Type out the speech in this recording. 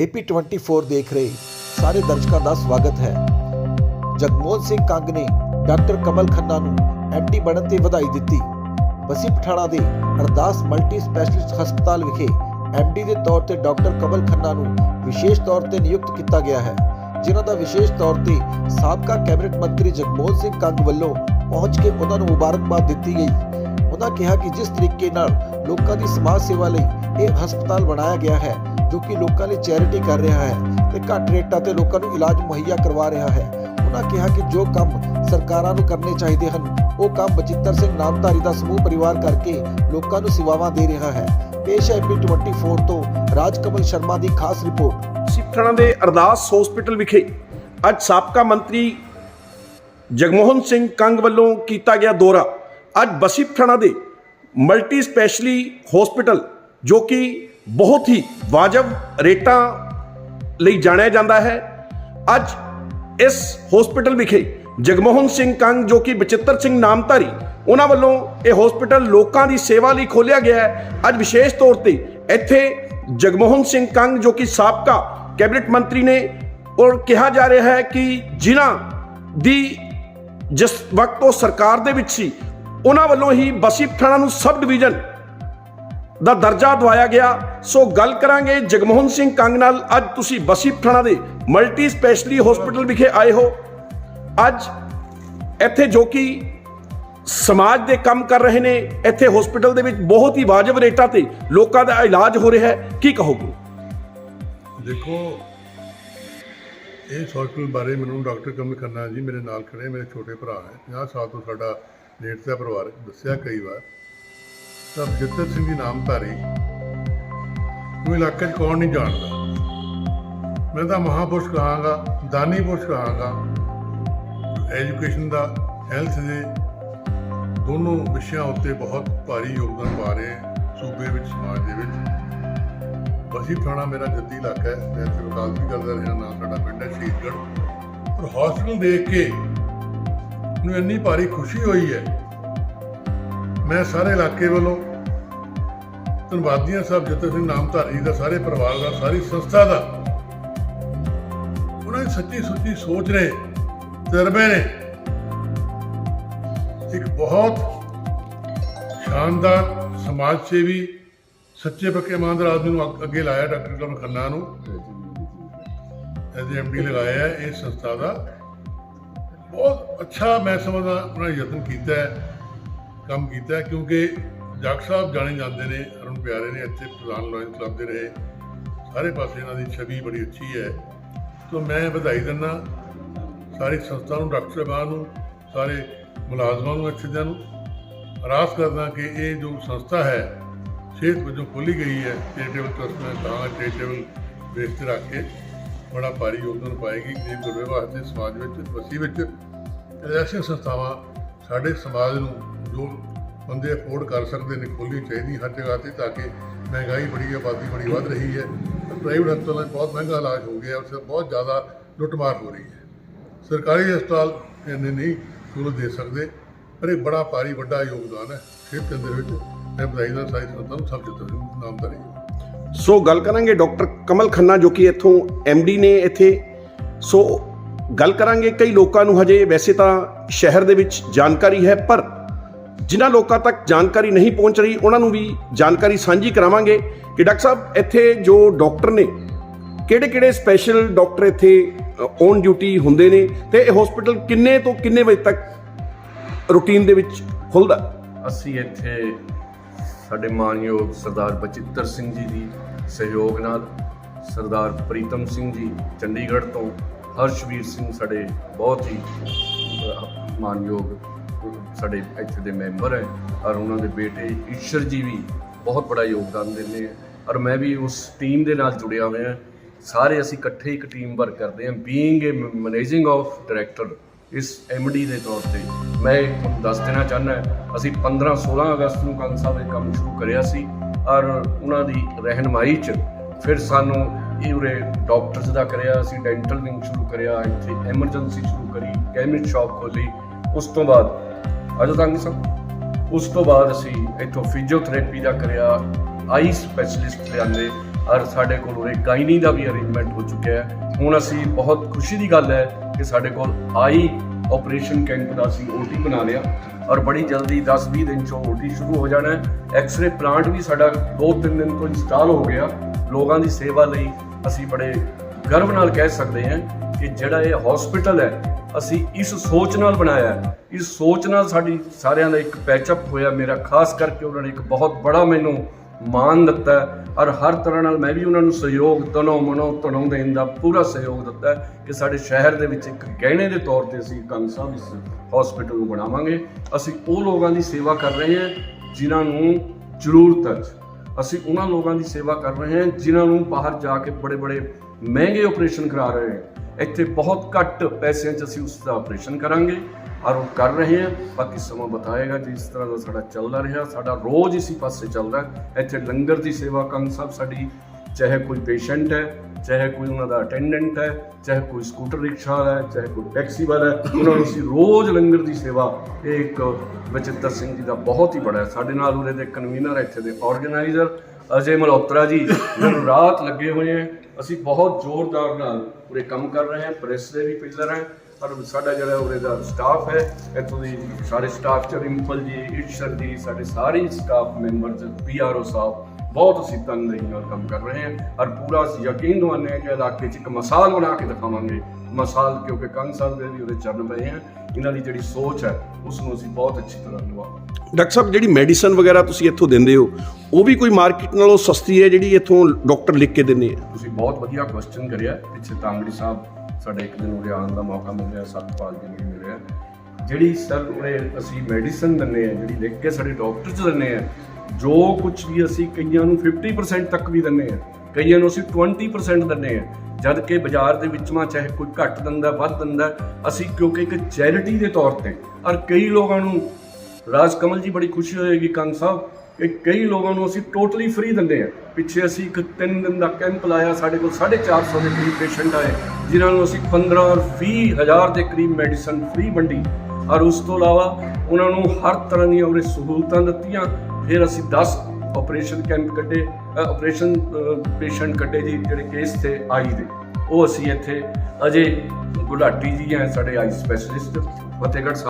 AP24 ਦੇਖ ਰਹੇ ਸਾਰੇ ਦਰਸ਼ਕਾਂ ਦਾ ਸਵਾਗਤ ਹੈ। ਜਗਮੋਹਨ ਸਿੰਘ ਕੰਗ ਨੇ ਡਾਕਟਰ ਕਮਲ ਖੰਨਾ ਨੂੰ ਐਮਡੀ ਬਣਨ ਤੇ ਵਧਾਈ ਦਿੱਤੀ। ਬਸੀ ਪਠਾਣਾ ਦੇ ਅਰਦਾਸ ਮਲਟੀ ਸਪੈਸ਼ਲਿਸਟ ਹਸਪਤਾਲ ਵਿਖੇ ਐਮਡੀ ਦੇ ਤੌਰ ਤੇ ਡਾਕਟਰ ਕਮਲ ਖੰਨਾ ਨੂੰ ਵਿਸ਼ੇਸ਼ ਤੌਰ ਤੇ ਨਿਯੁਕਤ ਕੀਤਾ ਗਿਆ ਹੈ, ਜਿਨ੍ਹਾਂ ਦਾ ਵਿਸ਼ੇਸ਼ ਤੌਰ ਤੇ ਸਾਬਕਾ ਕੈਬਨਿਟ ਮੰਤਰੀ ਜਗਮੋਹਨ ਸਿੰਘ ਕੰਗ ਵੱਲੋਂ ਪਹੁੰਚ ਕੇ ਉਹਨਾਂ ਨੂੰ ਮੁਬਾਰਕਬਾਦ ਦਿੱਤੀ ਗਈ। ਉਹਨਾਂ ਕਿਹਾ ਕਿ ਜਿਸ ਤਰੀਕੇ ਨਾਲ ਲੋਕਾਂ ਦੀ ਸਮਾਜ ਸੇਵਾ ਲਈ ਇਹ ਹਸਪਤਾਲ ਬਣਾਇਆ ਗਿਆ ਹੈ ਜੋ ਕਿ ਲੋਕਾਂ ਲਈ ਚੈਰਿਟੀ ਕਰ ਰਿਹਾ ਹੈ ਤੇ ਘੱਟ ਰੇਟਾਂ ਤੇ ਲੋਕਾਂ ਨੂੰ ਇਲਾਜ ਮੁਹੱਈਆ ਕਰਵਾ ਰਿਹਾ ਹੈ। ਉਹਨਾਂ ਕਿਹਾ ਕਿ ਜੋ ਕੰਮ ਸਰਕਾਰਾਂ ਨੂੰ ਕਰਨੇ ਚਾਹੀਦੇ ਹਨ, ਉਹ ਕੰਮ ਬਚਿੱਤਰ ਸਿੰਘ ਨਾਮਧਾਰੀ ਦਾ ਸਮੂਹ ਪਰਿਵਾਰ ਕਰਕੇ ਲੋਕਾਂ ਨੂੰ ਸੇਵਾਵਾਂ ਦੇ ਰਿਹਾ ਹੈ। ਪੇਸ਼ ਹੈ ਪੀ 24 ਤੋਂ ਰਾਜਕਮਲ ਸ਼ਰਮਾ ਦੀ ਖਾਸ ਰਿਪੋਰਟ। ਸਿੱਖਣਾ ਦੇ ਅਰਦਾਸ ਹਸਪੀਟਲ ਵਿਖੇ ਅੱਜ ਸਾਬਕਾ ਮੰਤਰੀ ਜਗਮੋਹਨ ਸਿੰਘ ਕੰਗ ਵੱਲੋਂ ਕੀਤਾ ਗਿਆ ਦੌਰਾ। ਅੱਜ ਬਸੀਪਠਾਣਾ ਦੇ ਮਲਟੀ ਸਪੈਸ਼ਲੀ ਹਸਪੀਟਲ ਜੋ ਕਿ ਬਹੁਤ ਹੀ ਵਾਜਬ ਰੇਟਾਂ ਲਈ ਜਾਣਿਆ ਜਾਂਦਾ ਹੈ। ਅੱਜ ਇਸ ਹਸਪੀਟਲ ਵਿਖੇ ਜਗਮੋਹਨ ਸਿੰਘ ਕੰਗ, ਜੋ ਕਿ ਬਚਿੱਤਰ ਸਿੰਘ ਨਾਮਧਾਰੀ, ਉਹਨਾਂ ਵੱਲੋਂ ਇਹ ਹਸਪੀਟਲ ਲੋਕਾਂ ਦੀ ਸੇਵਾ ਲਈ ਖੋਲ੍ਹਿਆ ਗਿਆ ਹੈ। ਅੱਜ ਵਿਸ਼ੇਸ਼ ਤੌਰ ਤੇ ਇੱਥੇ ਜਗਮੋਹਨ ਸਿੰਘ ਕੰਗ, ਜੋ ਕਿ ਸਾਬਕਾ ਕੈਬਨਿਟ ਮੰਤਰੀ ਨੇ, ਔਰ ਕਿਹਾ ਜਾ ਰਿਹਾ ਹੈ ਕਿ ਜਿਨ੍ਹਾਂ ਦੀ ਜਿਸ ਵਕਤ ਉਹ ਸਰਕਾਰ ਦੇ ਵਿੱਚ ਸੀ, ਉਹਨਾਂ ਵੱਲੋਂ ਹੀ ਬਸੀ ਪਠਾਣਾ ਨੂੰ ਸਬ ਡਿਵੀਜ਼ਨ ਦਾ ਦਰਜਾ ਦਵਾਇਆ ਗਿਆ। ਸੋ ਗੱਲ ਕਰਾਂਗੇ ਜਗਮੋਹਨ ਸਿੰਘ ਕੰਗ ਨਾਲ। ਅੱਜ ਤੁਸੀਂ ਬਸੀ ਪਠਾਣਾ ਦੇ ਮਲਟੀ ਸਪੈਸ਼ਲੀ ਹਸਪੀਟਲ ਵਿਖੇ ਆਏ ਹੋ। ਅੱਜ ਇੱਥੇ ਜੋ ਕਿ ਸਮਾਜ ਦੇ ਕੰਮ ਕਰ ਰਹੇ ਨੇ, ਇੱਥੇ ਹਸਪੀਟਲ ਦੇ ਵਿੱਚ ਬਹੁਤ ਹੀ ਵਾਜਬ ਰੇਟਾਂ ਤੇ ਲੋਕਾਂ ਦਾ ਇਲਾਜ ਹੋ ਰਿਹਾ ਹੈ। ਕੀ ਕਹੋਗੇ? ਦੇਖੋ, ਇਸ ਹਸਪੀਟਲ ਬਾਰੇ ਮੈਨੂੰ ਡਾਕਟਰ ਕਮਲ ਖੰਨਾ ਜੀ ਮੇਰੇ ਨਾਲ ਖੜੇ, ਮੇਰੇ ਛੋਟੇ ਭਰਾ ਹੈ। 50 ਸਾਲ ਤੋਂ ਸਾਡਾ ਨੇੜ ਪਰਿਵਾਰ ਦੱਸਿਆ ਕਈ ਵਾਰ। ਤਾਂ ਜਿੱਤਰ ਸਿੰਘ ਦੀ ਨਾਮਧਾਰੀ। ਨੂੰ ਇਲਾਕੇ 'ਚ ਕੌਣ ਨਹੀਂ ਜਾਣਦਾ? ਮੈਂ ਤਾਂ ਮਹਾਪੁਰਸ਼ ਕਹਾਂਗਾ ਦਾਨੀ ਪੁਰਸ਼ ਕਹਾਂਗਾ। ਐਜੂਕੇਸ਼ਨ ਦਾ ਹੈਲਥ ਦੇ ਦੋਨੋਂ ਵਿਸ਼ਿਆਂ ਉੱਤੇ ਬਹੁਤ ਭਾਰੀ ਯੋਗਦਾਨ ਪਾ ਰਹੇ ਸੂਬੇ ਵਿੱਚ, ਸਮਾਜ ਦੇ ਵਿੱਚ। ਬਸੀ ਥਾਣਾ ਮੇਰਾ ਜੱਦੀ ਇਲਾਕਾ ਹੈ, ਮੈਂ ਇੱਥੇ ਵਕਾਲਤ ਵੀ ਕਰਦਾ ਰਿਹਾ ਨਾਮ ਸਾਡਾ ਪਿੰਡ ਹੈ, ਸ਼ਹੀਦਗੜ੍ਹ। ਪਰ ਹਸਪੀਟਲ ਦੇਖ ਕੇ ਮੈਨੂੰ ਇੰਨੀ ਭਾਰੀ ਖੁਸ਼ੀ ਹੋਈ ਹੈ ਮੈਂ ਸਾਰੇ ਇਲਾਕੇ ਵੱਲੋਂ ਧੰਨਵਾਦੀਆਂ ਸਾਹਿਬ ਜਤਨ ਸਿੰਘ ਨਾਮਧਾਰੀ ਦਾ, ਸਾਰੇ ਪਰਿਵਾਰ ਦਾ, ਸਾਰੀ ਸੰਸਥਾ ਦਾ। ਉਹਨਾਂ ਦੀ ਸੱਚੀ ਸੁੱਚੀ ਸੋਚ ਨੇ, ਤਜਰਬੇ ਨੇ। ਇੱਕ ਬਹੁਤ ਸ਼ਾਨਦਾਰ ਸਮਾਜ ਸੇਵੀ, ਸੱਚੇ ਪੱਕੇ ਇਮਾਨਦਾਰ ਆਦਮੀ ਨੂੰ ਅੱਗੇ ਲਾਇਆ ਡਾਕਟਰ ਕਮਲ ਖੰਨਾ ਨੂੰ। ਐਜ਼ ਐਮਡੀ ਲਗਾਇਆ ਹੈ, ਇਸ ਸੰਸਥਾ ਦਾ। ਬਹੁਤ ਅੱਛਾ, ਮੈਂ ਸਮਝਦਾ, ਉਹਨਾਂ ਨੇ ਯਤਨ ਕੀਤਾ ਹੈ। ਕੰਮ ਕੀਤਾ ਕਿਉਂਕਿ ਜੱਗ ਸਾਹਿਬ ਜਾਣੇ ਜਾਂਦੇ ਨੇ, ਅਰੁਣ ਪਿਆਰੇ ਨੇ ਇੱਥੇ ਪ੍ਰਧਾਨ ਲਾਇਨ ਕਲੱਬ ਦੇ ਰਹੇ। ਸਾਰੇ ਪਾਸੇ ਇਹਨਾਂ ਦੀ ਛਵੀ ਬੜੀ ਅੱਛੀ ਹੈ। ਤੋਂ ਮੈਂ ਵਧਾਈ ਦਿੰਦਾ ਸਾਰੀ ਸੰਸਥਾ ਨੂੰ, ਡਾਕਟਰ ਸਾਹਿਬਾਨ ਨੂੰ, ਸਾਰੇ ਮੁਲਾਜ਼ਮਾਂ ਨੂੰ ਇੱਥੇ ਦਿਆਂ ਨੂੰ। ਅਰਾਸ ਕਰਦਾ ਕਿ ਇਹ ਜੋ ਸੰਸਥਾ ਹੈ, ਸਿਹਤ ਵਜੋਂ ਖੋਲੀ ਗਈ ਹੈ ਚੈਰੀਟੇਬਲ ਟਰਸਟ ਮੈਂ ਕਹਾਂ ਚੈਰੀਟੇਬਲ ਬੇਸ ਤੇ ਰੱਖ ਕੇ ਬੜਾ ਭਾਰੀ ਯੋਗਦਾਨ ਪਾਏਗੀ। ਗਰੀਬ ਗੁਰਬੇ ਵਾਸਤੇ ਸਮਾਜ ਵਿੱਚ, ਵਸੀ ਵਿੱਚ ਐਸੀਆਂ ਸੰਸਥਾਵਾਂ ਸਾਡੇ ਸਮਾਜ ਨੂੰ ਜੋ ਬੰਦੇ ਅਫੋਰਡ ਕਰ ਸਕਦੇ ਨੇ, ਖੋਲ੍ਹਣੀ ਚਾਹੀਦੀ ਹਰ ਜਗ੍ਹਾ ਤੇ ਤਾਂ ਕਿ ਮਹਿੰਗਾਈ ਬੜੀ ਆਬਾਦੀ ਬੜੀ ਵੱਧ ਰਹੀ ਹੈ। ਪ੍ਰਾਈਵੇਟ ਹਸਪਤਾਲਾਂ 'ਚ ਬਹੁਤ ਮਹਿੰਗਾ ਇਲਾਜ ਹੋ ਗਿਆ ਉੱਥੇ ਬਹੁਤ ਜ਼ਿਆਦਾ ਲੁੱਟਮਾਰ ਹੋ ਰਹੀ ਹੈ। ਸਰਕਾਰੀ ਹਸਪਤਾਲ ਇੰਨੇ ਨਹੀਂ, ਸਹੂਲਤ ਦੇ ਸਕਦੇ, ਪਰ ਇਹ ਬੜਾ ਭਾਰੀ, ਵੱਡਾ ਯੋਗਦਾਨ ਹੈ। ਸਿਹਤ ਕੇਂਦਰ ਵਿੱਚ ਮੈਂ ਵਧਾਈ ਦਾ ਸਾਰੀ ਸੰਸਥਾ ਨੂੰ ਸਭ ਜਿੱਤ ਨਾਮਦਾਰੀ ਸੋ ਗੱਲ ਕਰਾਂਗੇ ਡਾਕਟਰ ਕਮਲ ਖੰਨਾ, ਜੋ ਕਿ ਇੱਥੋਂ ਡੀ ਨੇ ਇੱਥੇ। ਸੋ ਗੱਲ ਕਰਾਂਗੇ ਕਈ ਲੋਕਾਂ ਨੂੰ, ਹਜੇ ਵੈਸੇ ਤਾਂ ਸ਼ਹਿਰ ਦੇ ਵਿੱਚ ਜਾਣਕਾਰੀ ਹੈ, ਪਰ ਜਿਨ੍ਹਾਂ ਲੋਕਾਂ ਤੱਕ ਜਾਣਕਾਰੀ ਨਹੀਂ ਪਹੁੰਚ ਰਹੀ, ਉਹਨਾਂ ਨੂੰ ਵੀ ਜਾਣਕਾਰੀ ਸਾਂਝੀ ਕਰਾਵਾਂਗੇ ਕਿ ਡਾਕਟਰ ਸਾਹਿਬ, ਇੱਥੇ ਜੋ ਡਾਕਟਰ ਨੇ ਕਿਹੜੇ ਕਿਹੜੇ ਸਪੈਸ਼ਲ ਡਾਕਟਰ ਇੱਥੇ ਔਨ ਡਿਊਟੀ ਹੁੰਦੇ ਨੇ ਤੇ ਇਹ ਹਸਪੀਟਲ ਕਿੰਨੇ ਤੋਂ ਕਿੰਨੇ ਵਜੇ ਤੱਕ ਰੂਟੀਨ ਦੇ ਵਿੱਚ ਖੁੱਲਦਾ? ਅਸੀਂ ਇੱਥੇ ਸਾਡੇ ਮਾਨਯੋਗ ਸਰਦਾਰ ਬਚਿੱਤਰ ਸਿੰਘ ਜੀ ਦੀ ਸਹਿਯੋਗ ਨਾਲ ਸਰਦਾਰ ਪ੍ਰੀਤਮ ਸਿੰਘ ਜੀ ਚੰਡੀਗੜ੍ਹ ਤੋਂ ਹਰਸ਼ਵੀਰ ਸਿੰਘ ਸਾਡੇ ਬਹੁਤ ਹੀ ਮਾਨਯੋਗ ਸਾਡੇ ਇੱਥੇ ਦੇ ਮੈਂਬਰ ਹੈ ਔਰ ਉਹਨਾਂ ਦੇ ਬੇਟੇ ਈਸ਼ਰ ਜੀ ਵੀ ਬਹੁਤ ਬੜਾ ਯੋਗਦਾਨ ਦਿੰਦੇ ਹੈ ਔਰ ਮੈਂ ਵੀ ਉਸ ਟੀਮ ਦੇ ਨਾਲ ਜੁੜਿਆ ਹੋਇਆ ਸਾਰੇ ਅਸੀਂ ਇਕੱਠੇ ਇੱਕ ਟੀਮ ਵਰਕ ਕਰਦੇ ਹਾਂ। Being a managing of director ਇਸ ਐਮਡੀ ਦੇ ਤੌਰ ਤੇ ਮੈਂ ਤੁਹਾਨੂੰ ਦੱਸ ਦੇਣਾ ਚਾਹੁੰਦਾ ਅਸੀਂ 15 16 ਅਗਸਤ ਨੂੰ ਕੰਗ ਸਾਹਿਬ ਇਹ ਕੰਮ ਸ਼ੁਰੂ ਕਰਿਆ ਸੀ। ਔਰ ਉਹਨਾਂ ਦੀ ਰਹਿਨਮਾਈ 'ਚ ਫਿਰ ਸਾਨੂੰ ਇਹ ਉਰੇ ਡਾਕਟਰਸ ਦਾ ਕਰਿਆ, ਅਸੀਂ ਡੈਂਟਲ ਵਿੰਗ ਸ਼ੁਰੂ ਕਰਿਆ, ਇੱਥੇ ਐਮਰਜੈਂਸੀ ਸ਼ੁਰੂ ਕਰੀ ਕੈਮਿਸਟ ਸ਼ਾਪ ਖੋਲੀ। ਉਸ ਤੋਂ ਬਾਅਦ ਅਜੋ ਤੰਗ ਸਾਹਿਬ, ਉਸ ਤੋਂ ਬਾਅਦ ਅਸੀਂ ਇੱਥੋਂ ਫਿਜ਼ੀਓਥੈਰੇਪੀ ਦਾ ਕਰਿਆ ਆਈ ਸਪੈਸ਼ਲਿਸਟ ਲਿਆਂਦੇ। ਔਰ ਸਾਡੇ ਕੋਲ ਉਰੇ ਗਾਇਨੀ ਦਾ ਵੀ ਅਰੇਂਜਮੈਂਟ ਹੋ ਚੁੱਕਿਆ ਹੈ। ਹੁਣ ਅਸੀਂ ਬਹੁਤ ਖੁਸ਼ੀ ਦੀ ਗੱਲ ਹੈ ਕਿ ਸਾਡੇ ਕੋਲ ਆਈ ਆਪਰੇਸ਼ਨ ਕੈਂਪ ਦਾ ਅਸੀਂ ਓਟੀ ਬਣਾ ਲਿਆ। ਔਰ ਬੜੀ ਜਲਦੀ 10-20 ਦਿਨ ਚ ਓਟੀ ਸ਼ੁਰੂ ਹੋ ਜਾਣਾ ਹੈ। ਐਕਸ-ਰੇ ਪਲਾਂਟ ਵੀ ਸਾਡਾ 2-3 ਦਿਨ ਤੋਂ ਇੰਸਟਾਲ ਹੋ ਗਿਆ। ਲੋਕਾਂ ਦੀ ਸੇਵਾ ਲਈ ਅਸੀਂ ਬੜੇ ਗਰਵ ਨਾਲ ਕਹਿ ਸਕਦੇ ਹਾਂ ਕਿ ਜਿਹੜਾ ਇਹ ਹਸਪੀਟਲ ਹੈ, ਅਸੀਂ ਇਸ ਸੋਚ ਨਾਲ ਬਣਾਇਆ ਇਸ ਸੋਚ ਨਾਲ ਸਾਡੀ ਸਾਰਿਆਂ ਦਾ ਇੱਕ ਪੈਚਅਪ ਹੋਇਆ ਮੇਰਾ, ਖਾਸ ਕਰਕੇ ਉਹਨਾਂ ਨੇ ਇੱਕ ਬਹੁਤ ਬੜਾ ਮੈਨੂੰ ਮਾਣ ਦਿੱਤਾ ਔਰ ਹਰ ਤਰ੍ਹਾਂ ਨਾਲ ਮੈਂ ਵੀ ਉਹਨਾਂ ਨੂੰ ਸਹਿਯੋਗ ਤਨੋ ਮਨੋ ਤਨੋਂ ਦੇਣ ਦਾ ਪੂਰਾ ਸਹਿਯੋਗ ਦਿੱਤਾ ਕਿ ਸਾਡੇ ਸ਼ਹਿਰ ਦੇ ਵਿੱਚ ਇੱਕ ਗਹਿਣੇ ਦੇ ਤੌਰ ਤੇ ਅਸੀਂ ਕੰਗ ਸਾਹਿਬ ਇਸ ਹਸਪੀਟਲ ਨੂੰ ਬਣਾਵਾਂਗੇ। ਅਸੀਂ ਉਹ ਲੋਕਾਂ ਦੀ ਸੇਵਾ ਕਰ ਰਹੇ ਹਾਂ ਜਿਨ੍ਹਾਂ ਨੂੰ ਜ਼ਰੂਰਤ ਹੈ। ਅਸੀਂ ਉਹਨਾਂ ਲੋਕਾਂ ਦੀ ਸੇਵਾ ਕਰ ਰਹੇ ਹਾਂ ਜਿਨ੍ਹਾਂ ਨੂੰ ਬਾਹਰ ਜਾ ਕੇ ਬੜੇ ਬੜੇ ਮਹਿੰਗੇ ਆਪਰੇਸ਼ਨ ਕਰਾ ਰਹੇ ਹਾਂ। ਇੱਥੇ ਬਹੁਤ ਘੱਟ ਪੈਸਿਆਂ 'ਚ ਅਸੀਂ ਉਸ ਦਾ ਆਪਰੇਸ਼ਨ ਕਰਾਂਗੇ। ਔਰ ਉਹ ਕਰ ਰਹੇ ਹਾਂ। ਬਾਕੀ ਸਮਾਂ ਬਤਾਏਗਾ ਇਸ ਤਰ੍ਹਾਂ ਦਾ ਸਾਡਾ ਚੱਲਦਾ ਰਿਹਾ। ਸਾਡਾ ਰੋਜ਼ ਇਸੇ ਪਾਸੇ ਚੱਲਦਾ। ਇੱਥੇ ਲੰਗਰ ਦੀ ਸੇਵਾ ਕੰਗ ਸਾਹਿਬ ਸਾਡੀ, ਚਾਹੇ ਕੋਈ ਪੇਸ਼ੈਂਟ ਹੈ, ਚਾਹੇ ਕੋਈ ਉਹਨਾਂ ਦਾ ਅਟੈਂਡੈਂਟ ਹੈ, ਚਾਹੇ ਕੋਈ ਸਕੂਟਰ ਰਿਕਸ਼ਾ ਵਾਲਾ ਹੈ, ਚਾਹੇ ਕੋਈ ਟੈਕਸੀ ਵਾਲਾ ਹੈ, ਉਹਨਾਂ ਨੂੰ ਅਸੀਂ ਰੋਜ਼ ਲੰਗਰ ਦੀ ਸੇਵਾ। ਇਹ ਇੱਕ ਬਚਿੱਤਰ ਸਿੰਘ ਜੀ ਦਾ ਬਹੁਤ ਹੀ ਬੜਾ ਸਾਡੇ ਨਾਲ ਉਹਦੇ ਦੇ ਕਨਵੀਨਰ ਇੱਥੇ ਦੇ ਆਰਗੇਨਾਈਜ਼ਰ ਅਜੇ ਮਲਹੋਤਰਾ ਜੀ ਦਿਨ ਰਾਤ ਲੱਗੇ ਹੋਏ ਹੈ, ਅਸੀਂ ਬਹੁਤ ਜ਼ੋਰਦਾਰ ਨਾਲ ਪੂਰੇ ਕੰਮ ਕਰ ਰਹੇ ਹਾਂ, ਪ੍ਰੈਸ ਦੇ ਵੀ ਪਿਲਰ ਹੈ ਪਰ ਸਾਡਾ ਜਿਹੜਾ ਉਰੇ ਦਾ ਸਟਾਫ ਹੈ, ਇੱਥੋਂ ਦੀ ਸਾਰੇ ਸਟਾਫ ਚ ਰਿੰਪਲ ਜੀ ਇਟਸ਼ਰ ਜੀ, ਸਾਡੇ ਸਾਰੇ ਸਟਾਫ ਮੈਂਬਰਸ ਪੀਆਰਓ ਸਾਹਿਬ, ਬਹੁਤ ਅਸੀਂ ਤਨਦੇਹੀ ਨਾਲ ਕੰਮ ਕਰ ਰਹੇ ਹਾਂ, ਔਰ ਪੂਰਾ ਅਸੀਂ ਯਕੀਨ ਦਿਵਾਉਂਦੇ ਹਾਂ ਕਿ ਇਲਾਕੇ 'ਚ ਇੱਕ ਮਿਸਾਲ ਬਣਾ ਕੇ ਦਿਖਾਵਾਂਗੇ। ਮਿਸਾਲ ਕਿਉਂਕਿ ਕੰਗ ਸਾਹਿਬ ਦੇ ਵੀ ਉਹਦੇ ਚਰਨ ਪਏ ਹੈ ਇਹਨਾਂ ਦੀ ਜਿਹੜੀ ਸੋਚ ਹੈ ਉਸ ਨੂੰ ਅਸੀਂ ਬਹੁਤ ਅੱਛੀ ਤਰ੍ਹਾਂ ਨਿਭਾਵਾਂਗੇ। ਡਾਕਟਰ ਸਾਹਿਬ ਜਿਹੜੀ ਮੈਡੀਸਨ ਵਗੈਰਾ ਤੁਸੀਂ ਇੱਥੋਂ ਦਿੰਦੇ ਹੋ ਉਹ ਵੀ ਕੋਈ ਮਾਰਕੀਟ ਨਾਲੋਂ ਸਸਤੀ ਹੈ ਜਿਹੜੀ ਇੱਥੋਂ ਡਾਕਟਰ ਲਿਖ ਕੇ ਦਿੰਦੇ ਆ? ਤੁਸੀਂ ਬਹੁਤ ਵਧੀਆ ਕੁਐਸਚਨ ਕਰਿਆ। ਪਿੱਛੇ ਤਾਂਗੜੀ ਸਾਹਿਬ ਸਾਡੇ ਇੱਕ ਦਿਨ ਉਰੇ ਆਉਣ ਦਾ ਮੌਕਾ ਮਿਲਿਆ ਸਤਪਾਲ ਜੀ ਨੂੰ ਮਿਲਿਆ ਜਿਹੜੀ ਸਰ ਉਰੇ ਅਸੀਂ ਮੈਡੀਸਨ ਦਿੰਨੇ ਆ ਜਿਹੜੀ ਲਿਖ ਕੇ ਸਾਡੇ ਡਾਕਟਰ ਚ ਦਿੰਨੇ ਆ ਜੋ ਕੁਝ ਵੀ ਅਸੀਂ ਕਈਆਂ ਨੂੰ 50% ਤੱਕ ਵੀ ਦਿੰਨੇ ਆ ਕਈਆਂ ਨੂੰ ਅਸੀਂ 20% ਦਿੰਨੇ ਆ ਜਦ ਕਿ ਬਾਜ਼ਾਰ ਦੇ ਵਿੱਚ ਮਾ ਚਾਹੇ ਕੋਈ ਘੱਟ ਦਿੰਦਾ, ਵੱਧ ਦਿੰਦਾ, ਅਸੀਂ ਕਿਉਂਕਿ ਇੱਕ ਚੈਰਿਟੀ ਦੇ ਤੌਰ ਤੇ ਔਰ ਕਈ ਲੋਕਾਂ ਨੂੰ ਰਾਜ ਕਮਲ ਜੀ ਬੜੀ ਖੁਸ਼ੀ ਹੋਏਗੀ, ਕੰਗ ਸਾਹਿਬ, ਕਿ ਕਈ ਲੋਕਾਂ ਨੂੰ ਅਸੀਂ ਟੋਟਲੀ ਫ੍ਰੀ ਦਿੰਦੇ ਆ ਪਿੱਛੇ ਅਸੀਂ ਇੱਕ 3 ਦਿਨ ਦਾ ਕੈਂਪ ਲਾਇਆ, ਸਾਡੇ ਕੋਲ 450 ਦੇ ਕਰੀਬ ਪੇਸ਼ੈਂਟ ਆਏ, ਜਿਨ੍ਹਾਂ ਨੂੰ ਅਸੀਂ 15 ਔਰ 20 ਹਜ਼ਾਰ ਦੇ ਕਰੀਬ ਮੈਡੀਸਨ ਫ੍ਰੀ ਵੰਡੀ। ਔਰ ਉਸ ਤੋਂ ਇਲਾਵਾ ਉਹਨਾਂ ਨੂੰ ਹਰ ਤਰ੍ਹਾਂ ਦੀਆਂ ਉਹਦੇ ਸਹੂਲਤਾਂ ਦਿੱਤੀਆਂ, ਫਿਰ ਅਸੀਂ 10 ਆਪਰੇਸ਼ਨ ਕੈਂਪ ਕੱਢੇ। ਆਪਰੇਸ਼ਨ ਪੇਸ਼ੈਂਟ ਕੱਢੇ ਜੀ, ਜਿਹੜੇ ਕੇਸ ਤੇ ਆਈ ਦੇ। ਉਹ ਅਸੀਂ ਇੱਥੇ ਅਜੇ ਗੁਲਾਟੀ ਜੀ ਹੈ ਸਾਡੇ ਆਈ ਸਪੈਸ਼ਲਿਸਟ ਫਤਿਹਗੜ੍ਹ ਸਾਹਿਬ